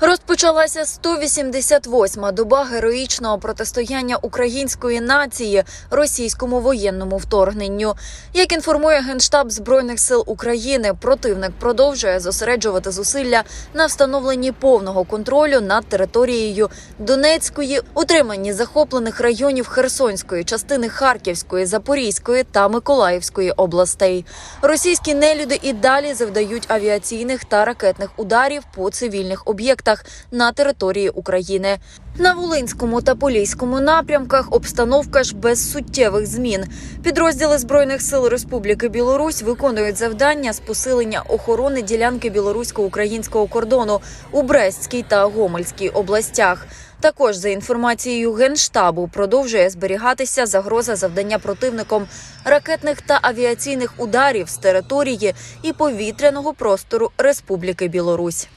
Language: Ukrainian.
Розпочалася 188-ма доба героїчного протистояння української нації російському воєнному вторгненню. Як інформує Генштаб Збройних сил України, противник продовжує зосереджувати зусилля на встановленні повного контролю над територією Донецької, утриманні захоплених районів Херсонської, частини Харківської, Запорізької та Миколаївської областей. Російські нелюди і далі завдають авіаційних та ракетних ударів по цивільних об'єктах на території України. На Волинському та Поліському напрямках обстановка ж без суттєвих змін. Підрозділи збройних сил Республіки Білорусь виконують завдання з посилення охорони ділянки білорусько-українського кордону у Брестській та Гомельській областях. Також за інформацією генштабу продовжує зберігатися загроза завдання противником ракетних та авіаційних ударів з території і повітряного простору Республіки Білорусь.